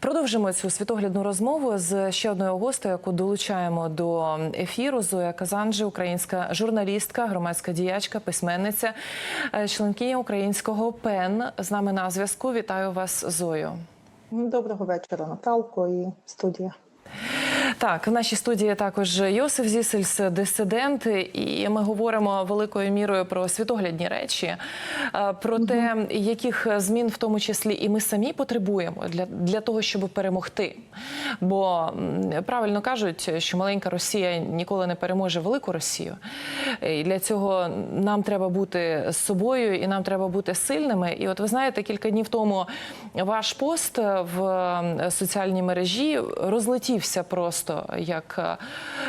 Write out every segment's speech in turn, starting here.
Продовжимо цю світоглядну розмову з ще одною гостею, яку долучаємо до ефіру. Зоя Казанджи, українська журналістка, громадська діячка, письменниця, е, членкиня українського ПЕН. З нами на зв'язку. Вітаю вас, Зою. Доброго вечора, Наталко і студія. Так, в нашій студії також Йосиф Зісельс, дисидент, і ми говоримо великою мірою про світоглядні речі, е, про те, яких змін в тому числі і ми самі потребуємо для, для того, щоб перемогти. Бо правильно кажуть, що маленька Росія ніколи не переможе велику Росію. І для цього нам треба бути з собою, і нам треба бути сильними. І от ви знаєте, кілька днів тому ваш пост в е, соціальній мережі розлетівся просто як,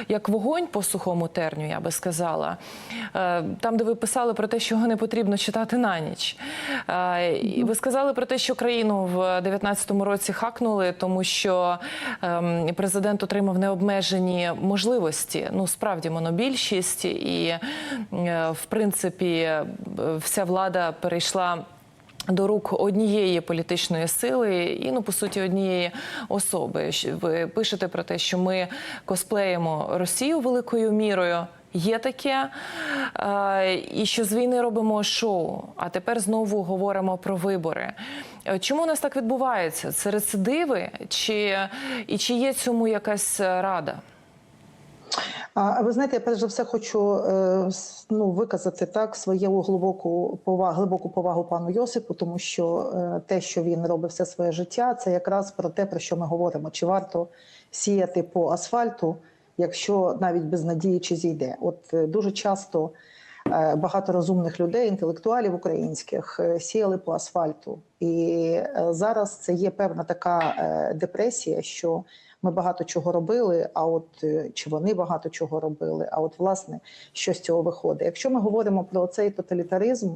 як вогонь по сухому терню, я би сказала. Е, Там, де ви писали про те, що його не потрібно читати на ніч. Е, ви сказали про те, що країну в 2019 році хакнули, тому що ем, президент отримав необмежені можливості. Ну, справді, монобільшість, і е, в принципі вся влада перейшла. До рук однієї політичної сили і ну по суті однієї особи. Ви пишете про те, що ми косплеїмо Росію великою мірою. Є таке, е, і що з війни робимо шоу. А тепер знову говоримо про вибори. Е, Чому у нас так відбувається? Це рецидиви, чи і чи є цьому якась рада? Ви знаєте, я перш за все хочу е, ну, виказати так свою глибоку повагу, глибоку повагу пану Йосипу, тому що е, те, що він робить все своє життя, це якраз про те, про що ми говоримо. Чи варто сіяти по асфальту, якщо навіть без надії чи зійде? От е, дуже часто багато розумних людей, інтелектуалів українських сіяли по асфальту, і зараз це є певна така депресія, що ми багато чого робили. А от е, чи вони багато чого робили? А от власне що з цього виходить? Якщо ми говоримо про цей тоталітаризм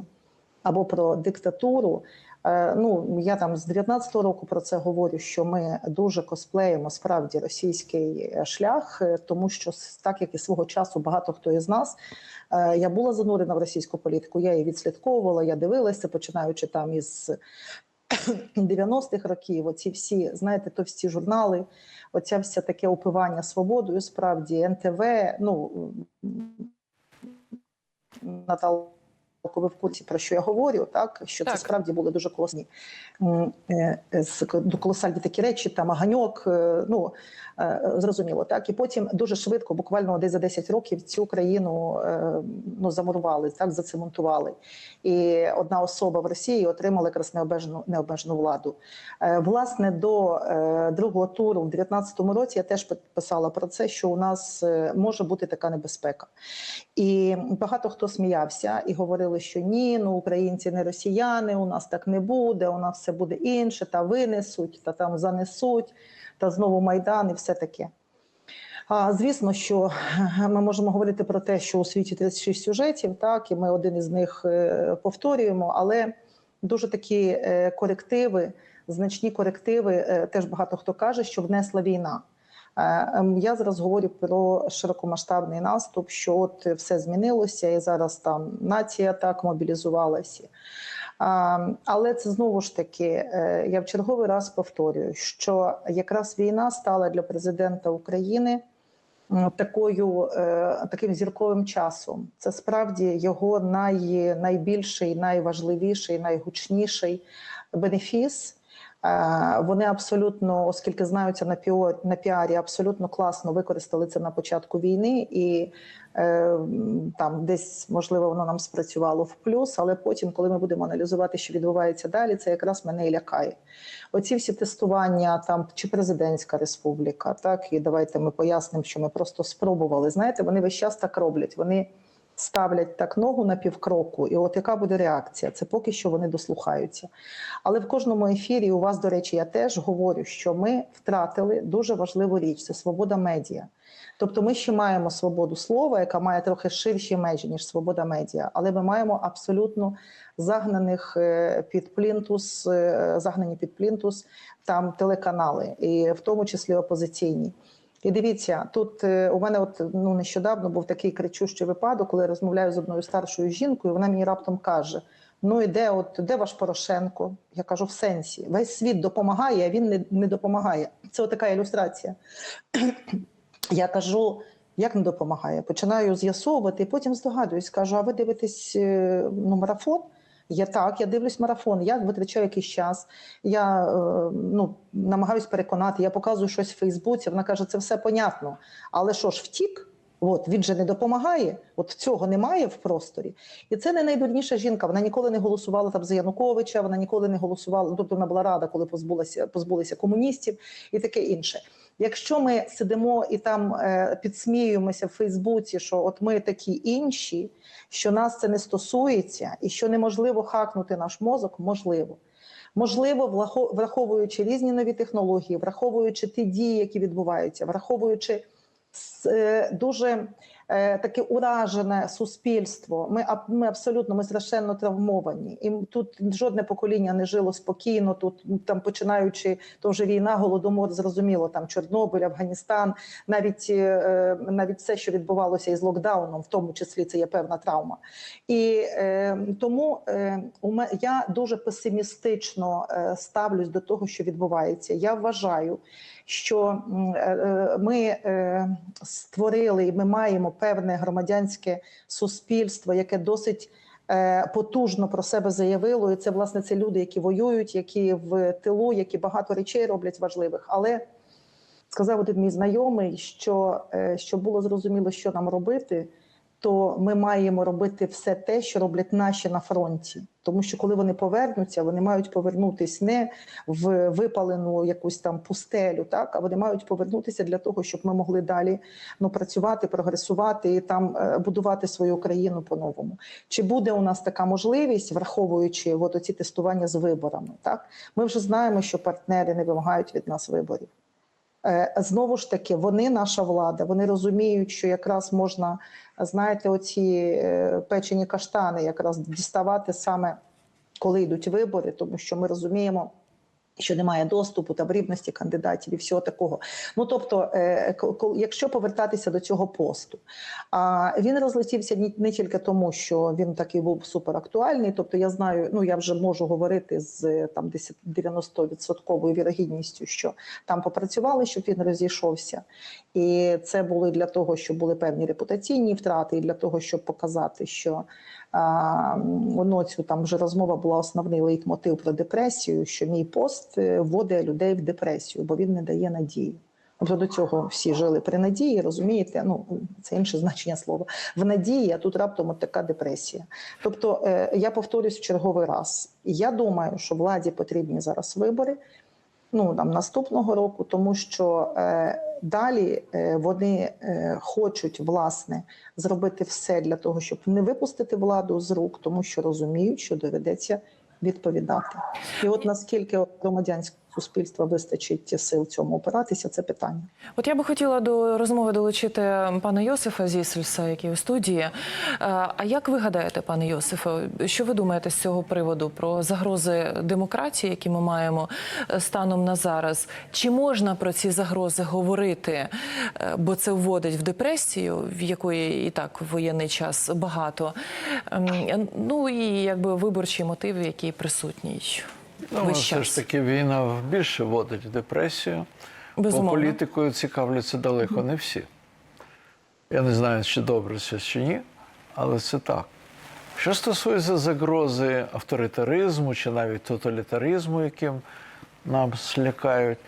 або про диктатуру. е, Ну я там з 19-го року про це говорю, що ми дуже косплеїмо справді російський е, шлях, тому що так як і свого часу багато хто із нас. Я була занурена в російську політику, я її відслідковувала, я дивилася, починаючи там із 90-х років. Оці всі, знаєте, то всі журнали, оця вся таке опивання свободою, справді НТВ. Ну Наталко, ви в курсі про що я говорю, так що Так. це справді були дуже колосні е, е, до колосальні такі речі, там аганьок, е, ну зрозуміло, так і потім дуже швидко, буквально десь за 10 років, цю країну ну замурували, так зацементували. І одна особа в Росії отримала якраз необмежену необмежену владу. Власне, до другого туру в 2019 році я теж писала про це, що у нас може бути така небезпека. І багато хто сміявся і говорили, що ні, ну українці не росіяни, у нас так не буде, у нас все буде інше, та винесуть, та там занесуть, та знову майдан, і все таке. А, звісно, що ми можемо говорити про те, що у світі 36 сюжетів, так і ми один із них е, повторюємо, але дуже такі е, корективи, значні корективи, е, теж багато хто каже, що внесла війна. Е, ем, Я зараз говорю про широкомасштабний наступ, що от все змінилося, і зараз там нація так мобілізувалася. Але це знову ж таки, е, я в черговий раз повторюю, що якраз війна стала для президента України такою е, таким зірковим часом. Це справді його най, найбільший, найважливіший, найгучніший бенефіс. Е, Вони абсолютно, оскільки знаються на піо на піарі, абсолютно класно використали це на початку війни, і е, там десь можливо воно нам спрацювало в плюс. Але потім, коли ми будемо аналізувати, що відбувається далі, це якраз мене і лякає. Оці всі тестування, там чи президентська республіка, так і давайте ми пояснимо, що ми просто спробували. Знаєте, вони весь час так роблять. Вони ставлять так ногу на півкроку, і от яка буде реакція? Це поки що вони дослухаються. Але в кожному ефірі у вас, до речі, я теж говорю, що ми втратили дуже важливу річ це свобода медіа. Тобто ми ще маємо свободу слова, яка має трохи ширші межі, ніж свобода медіа, але ми маємо абсолютно загнаних е, під плінтус, е, загнані під плінтус там телеканали, і в тому числі опозиційні. І дивіться, тут е, у мене от ну нещодавно був такий кричущий випадок, коли я розмовляю з одною старшою жінкою. Вона мені раптом каже: Ну і де, от де ваш Порошенко? Я кажу, в сенсі. Весь світ допомагає, а він не, не допомагає. Це така ілюстрація. Я кажу, як не допомагає? Починаю з'ясовувати, потім здогадуюсь, кажу: а ви дивитесь е, ну, марафон? Я так, я дивлюсь марафон, я витрачаю якийсь час, я е, ну, намагаюсь переконати, я показую щось в Фейсбуці. Вона каже, це все понятно. Але що ж, втік? От він же не допомагає, от цього немає в просторі. І це не найдурніша жінка. Вона ніколи не голосувала там за Януковича, вона ніколи не голосувала. Тобто вона була рада, коли позбулася, позбулися комуністів і таке інше. Якщо ми сидимо і там е, підсміюємося в Фейсбуці, що от ми такі інші, що нас це не стосується, і що неможливо хакнути наш мозок, можливо. Можливо, враховуючи різні нові технології, враховуючи ті дії, які відбуваються, враховуючи е, дуже таке уражене суспільство. Ми, ми абсолютно ми страшенно травмовані. І тут жодне покоління не жило спокійно. Тут там починаючи то вже війна, голодомор, зрозуміло, там Чорнобиль, Афганістан, навіть е, навіть все, що відбувалося із локдауном, в тому числі це є певна травма. І е, тому е, я дуже песимістично е, ставлюсь до того, що відбувається. Я вважаю, що е, е, ми е, створили і ми маємо певне громадянське суспільство, яке досить. Потужно про себе заявило, і це власне це люди, які воюють, які в тилу, які багато речей роблять важливих. Але сказав один мій знайомий, що щоб було зрозуміло, що нам робити, то ми маємо робити все те, що роблять наші на фронті. Тому що коли вони повернуться, вони мають повернутись не в випалену якусь там пустелю, так а вони мають повернутися для того, щоб ми могли далі ну працювати, прогресувати і там е, будувати свою країну по-новому. Чи буде у нас така можливість, враховуючи от оці тестування з виборами? Так ми вже знаємо, що партнери не вимагають від нас виборів. Е, Знову ж таки, вони наша влада. Вони розуміють, що якраз можна, знаєте, оці е, печені каштани якраз діставати саме коли йдуть вибори, тому що ми розуміємо. Що немає доступу та рівності кандидатів і всього такого. Ну тобто, е, якщо повертатися до цього посту, він розлетівся не тільки тому, що він такий був суперактуальний. Тобто, я знаю, ну я вже можу говорити з там 10 90% вірогідністю, що там попрацювали, щоб він розійшовся, і це було для того, щоб були певні репутаційні втрати, і для того, щоб показати, що воно там вже розмова була основний лейтмотив про депресію, що мій пост е, вводить людей в депресію, бо він не дає надії. Тобто до цього всі жили при надії, розумієте? Ну це інше значення слова. В надії, а тут раптом от така депресія. Тобто, е, я повторюсь в черговий раз. Я думаю, що владі потрібні зараз вибори. Ну там наступного року, тому що е, далі е, вони е, хочуть власне зробити все для того, щоб не випустити владу з рук, тому що розуміють, що доведеться відповідати. І от наскільки громадянського суспільства вистачить сил цьому опиратися, це питання. От я би хотіла до розмови долучити пана Йосифа Зісельса, який у студії. Е, А як ви гадаєте, пане Йосифе, що ви думаєте з цього приводу про загрози демократії, які ми маємо е, станом на зараз? Чи можна про ці загрози говорити? Е, Бо це вводить в депресію, в якої і так в воєнний час багато. Ем, Ну і якби виборчий мотив, який присутній. Ну, весь все час. ж таки війна більше вводить в депресію. Безумовно. Бо політикою цікавляться далеко не всі. Я не знаю, чи добре це чи ні, але це так. Що стосується загрози авторитаризму чи навіть тоталітаризму, яким нам слякають,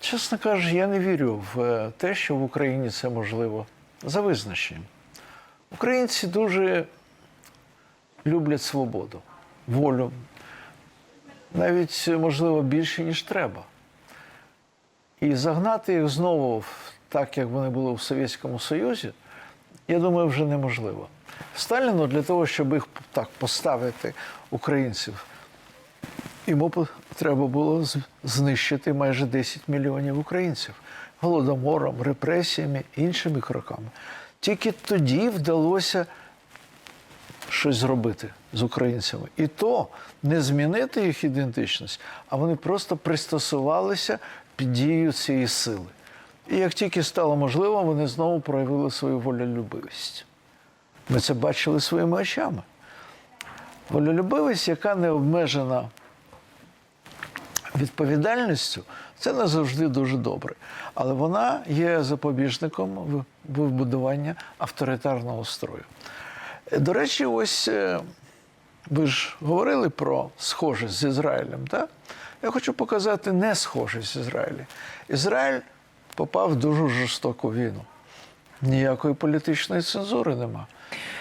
чесно кажучи, я не вірю в е, те, що в Україні це можливо за визначенням. Українці дуже люблять свободу, волю, навіть можливо більше, ніж треба. І загнати їх знову так, як вони були в Совєтському Союзі, я думаю, вже неможливо. Сталіну для того, щоб їх так поставити, українців, йому треба було знищити майже 10 мільйонів українців голодомором, репресіями, іншими кроками. Тільки тоді вдалося щось зробити з українцями. І то не змінити їх ідентичність, а вони просто пристосувалися під дією цієї сили. І як тільки стало можливо, вони знову проявили свою волелюбивість. Ми це бачили своїми очами. Волелюбивість, яка не обмежена відповідальністю, це не завжди дуже добре. Але вона є запобіжником вибудування авторитарного строю. До речі, ось е, ви ж говорили про схожість з Ізраїлем, так? Я хочу показати не схожість з Ізраїлем. Ізраїль попав в дуже жорстоку війну. Ніякої політичної цензури нема.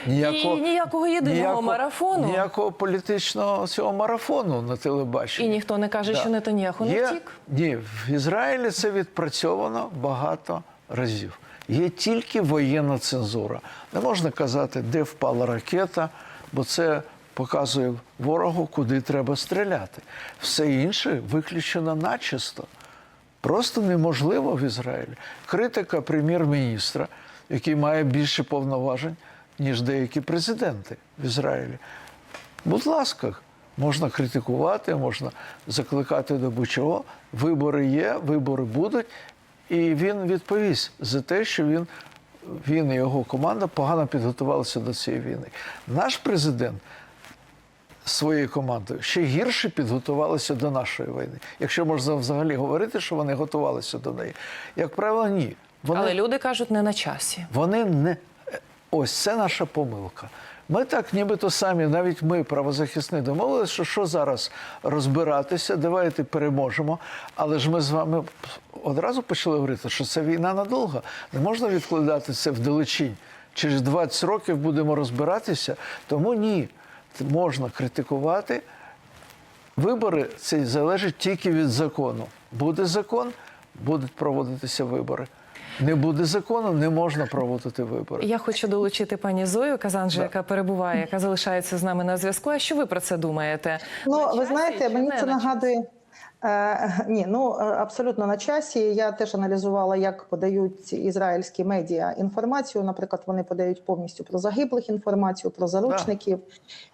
І ніякого єдиного марафону. Ніякого політичного цього марафону на телебаченні. І ніхто не каже, Да. що Нетаньяху не втік. Ні, в Ізраїлі це відпрацьовано багато разів. Є тільки воєнна цензура. Не можна казати, де впала ракета, бо це показує ворогу, куди треба стріляти. Все інше виключено начисто. Просто неможливо в Ізраїлі. Критика прем'єр-міністра, який має більше повноважень, ніж деякі президенти в Ізраїлі. Будь ласка, можна критикувати, можна закликати до будь-чого. Вибори є, вибори будуть, і він відповість за те, що він, він і його команда погано підготувалися до цієї війни. Наш президент своєю командою ще гірше підготувалися до нашої війни. Якщо можна взагалі говорити, що вони готувалися до неї. Як правило, ні. Вони Але люди кажуть, не на часі. вони не ось це наша помилка. Ми так, нібито самі, навіть ми, правозахисні, домовилися, що що зараз розбиратися, давайте переможемо. Але ж ми з вами одразу почали говорити, що це війна надовго. Не можна відкладати це вдалечінь. Через 20 років будемо розбиратися. Тому ні, можна критикувати. Вибори це залежить тільки від закону. Буде закон, будуть проводитися вибори. Не буде закону, не можна проводити вибори. Я хочу долучити пані Зою Казанжи, Да. яка перебуває, яка залишається з нами на зв'язку. А що ви про це думаєте? Ну, ви знаєте, мені не це на нагадує. Е, ні, ну е, абсолютно на часі. Я теж аналізувала, як подають ізраїльські медіа інформацію. Наприклад, вони подають повністю про загиблих інформацію, про заручників.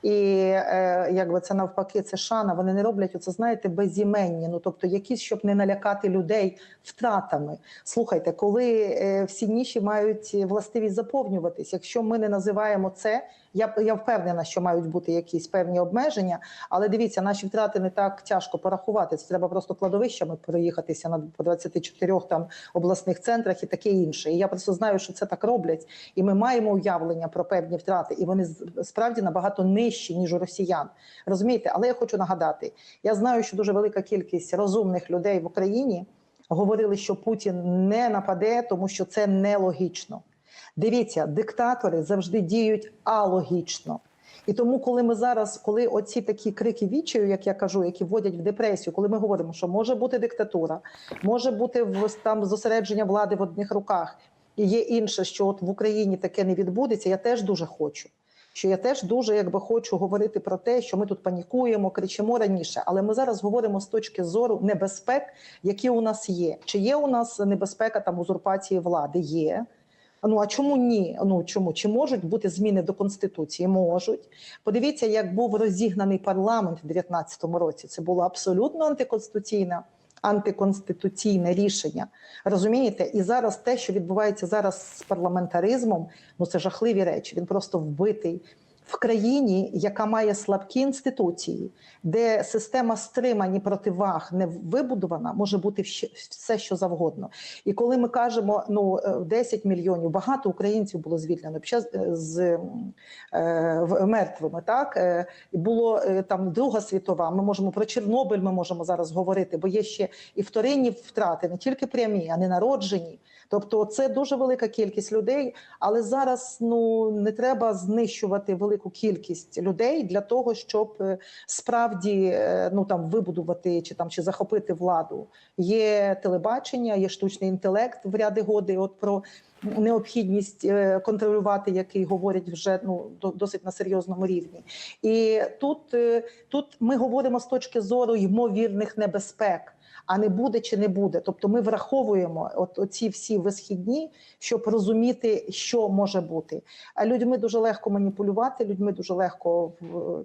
І е, якби це навпаки, це шана. Вони не роблять оце, знаєте, безіменні. Ну тобто, якісь, щоб не налякати людей втратами. Слухайте, коли всі ніші мають властивість заповнюватись, якщо ми не називаємо це. Я я впевнена, що мають бути якісь певні обмеження, але дивіться, наші втрати не так тяжко порахувати. Це треба просто кладовищами проїхатися на по 24 там обласних центрах і таке інше. І я просто знаю, що це так роблять, і ми маємо уявлення про певні втрати, і вони справді набагато нижчі ніж у росіян. Розумієте, але я хочу нагадати: я знаю, що дуже велика кількість розумних людей в Україні говорили, що Путін не нападе, тому що це нелогічно. Дивіться, диктатори завжди діють алогічно. І тому, коли ми зараз, коли оці такі крики відчаю, як я кажу, які вводять в депресію, коли ми говоримо, що може бути диктатура, може бути в- там зосередження влади в одних руках, і є інше, що от в Україні таке не відбудеться, я теж дуже хочу. Що я теж дуже якби хочу говорити про те, що ми тут панікуємо, кричимо раніше, але ми зараз говоримо з точки зору небезпек, які у нас є. Чи є у нас небезпека там узурпації влади? Є. Ну а чому ні? Ну чому чи можуть бути зміни до конституції? Можуть. Подивіться, як був розігнаний парламент в 2019 році. Це було абсолютно антиконституційне, антиконституційне рішення. Розумієте? І зараз те, що відбувається зараз з парламентаризмом, ну це жахливі речі. Він просто вбитий. В країні, яка має слабкі інституції, де система стримань і противаг не вибудована, може бути все, що завгодно. І коли ми кажемо ну е, 10 мільйонів, багато українців було звільнено е, з е, мертвими. Так Е, було е, там Друга світова. Ми можемо про Чорнобиль. Ми можемо зараз говорити, бо є ще і вторинні втрати, не тільки прямі, а не народжені. Тобто, це дуже велика кількість людей. Але зараз ну не треба знищувати велику кількість людей для того, щоб е, справді е, ну там вибудувати чи там чи захопити владу. Є телебачення, є штучний інтелект в ряди годи. От про необхідність е, контролювати, який говорять вже ну до- досить на серйозному рівні. І тут, тут ми говоримо з точки зору ймовірних небезпек. А не буде чи не буде. Тобто ми враховуємо от оці всі висхідні, щоб розуміти, що може бути. А людьми дуже легко маніпулювати, людьми дуже легко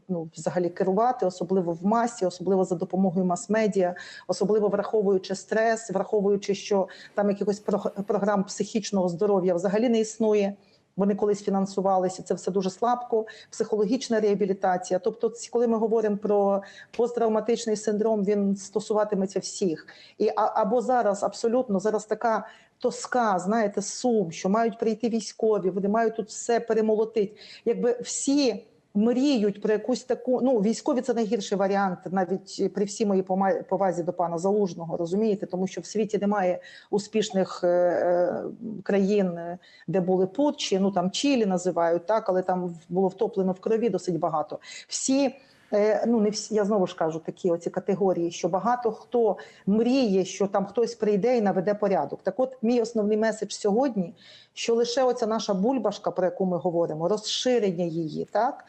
ну, взагалі керувати, особливо в масі, особливо за допомогою мас-медіа, особливо враховуючи стрес, враховуючи, що там якихось про- програм психічного здоров'я взагалі не існує. Вони колись фінансувалися. Це все дуже слабко. Психологічна реабілітація. Тобто, коли ми говоримо про посттравматичний синдром, він стосуватиметься всіх. І або зараз абсолютно зараз така тоска, знаєте, сум, що мають прийти військові, вони мають тут все перемолотити. Якби всі мріють про якусь таку. Ну, військові це найгірший варіант, навіть при всій моїй повазі до пана Залужного, розумієте, тому що в світі немає успішних е, е, країн, е, де були путчі, ну там Чилі називають, так, але там було втоплено в крові досить багато. Всі. Е, Ну, не всі, я знову ж кажу такі оці категорії, що багато хто мріє, що там хтось прийде і наведе порядок. Так, от мій основний меседж сьогодні, що лише оця наша бульбашка, про яку ми говоримо, розширення її, так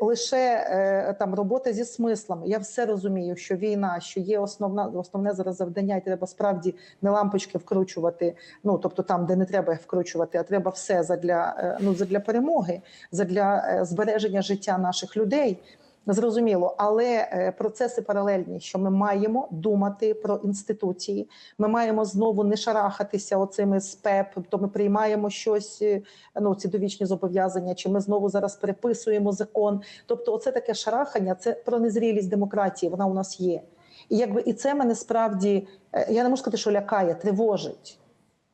лише е, там робота зі смислами. Я все розумію, що війна, що є основна основне зараз завдання, і треба справді не лампочки вкручувати. Ну тобто там, де не треба їх вкручувати, а треба все задля е, ну задля перемоги, задля збереження життя наших людей. Зрозуміло, але е, процеси паралельні, що ми маємо думати про інституції. Ми маємо знову не шарахатися оцими СПЕП, то ми приймаємо щось, е, ну ці довічні зобов'язання, чи ми знову зараз переписуємо закон. Тобто, оце таке шарахання, це про незрілість демократії. Вона у нас є. І якби і це мене справді е, я не можу сказати, що лякає, тривожить.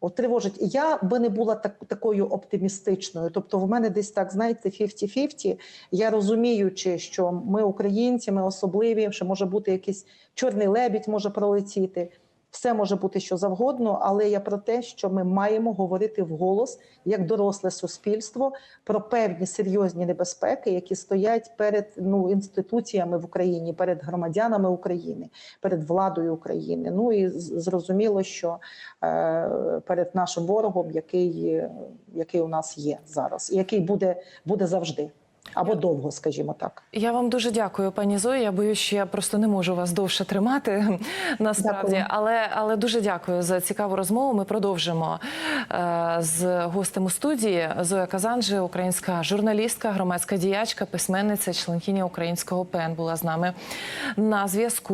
От тривожить. Я би не була так, такою оптимістичною. Тобто, в мене десь так, знаєте, 50-50. Я розуміючи, що ми українці, ми особливі, що може бути якийсь чорний лебідь, може пролетіти. Все може бути що завгодно, але я про те, що ми маємо говорити вголос як доросле суспільство про певні серйозні небезпеки, які стоять перед ну інституціями в Україні, перед громадянами України, перед владою України. Ну і зрозуміло, що е, перед нашим ворогом, який, який у нас є зараз, і який буде, буде завжди або довго, скажімо так. Я вам дуже дякую, пані Зої. Я боюсь, що я просто не можу вас довше тримати насправді. Дякую. Але, але дуже дякую за цікаву розмову. Ми продовжимо е, з гостем у студії. Зоя Казанжи, українська журналістка, громадська діячка, письменниця, членкиня українського ПЕН була з нами на зв'язку.